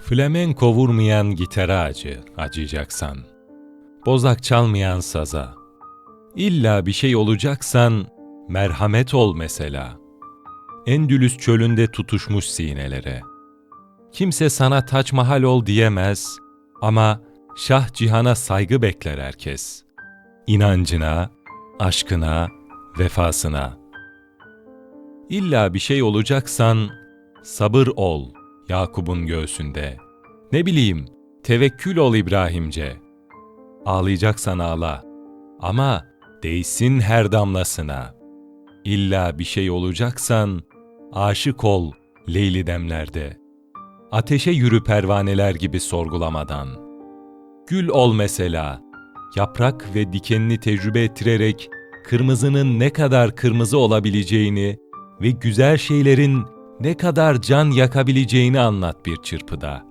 Flamenko vurmayan gitara acı, acıyacaksan. Bozak çalmayan saza. İlla bir şey olacaksan, merhamet ol mesela. Endülüs çölünde tutuşmuş sinelere. Kimse sana taç mahal ol diyemez ama Şah Cihan'a saygı bekler herkes. İnancına, aşkına, vefasına. İlla bir şey olacaksan sabır ol Yakup'un göğsünde. Ne bileyim, tevekkül ol İbrahimce. Ağlayacaksan ağla ama değsin her damlasına. İlla bir şey olacaksan aşık ol Leyli demlerde. Ateşe yürü pervaneler gibi sorgulamadan. Gül ol mesela, yaprak ve dikenini tecrübe ettirerek kırmızının ne kadar kırmızı olabileceğini ve güzel şeylerin ne kadar can yakabileceğini anlat bir çırpıda.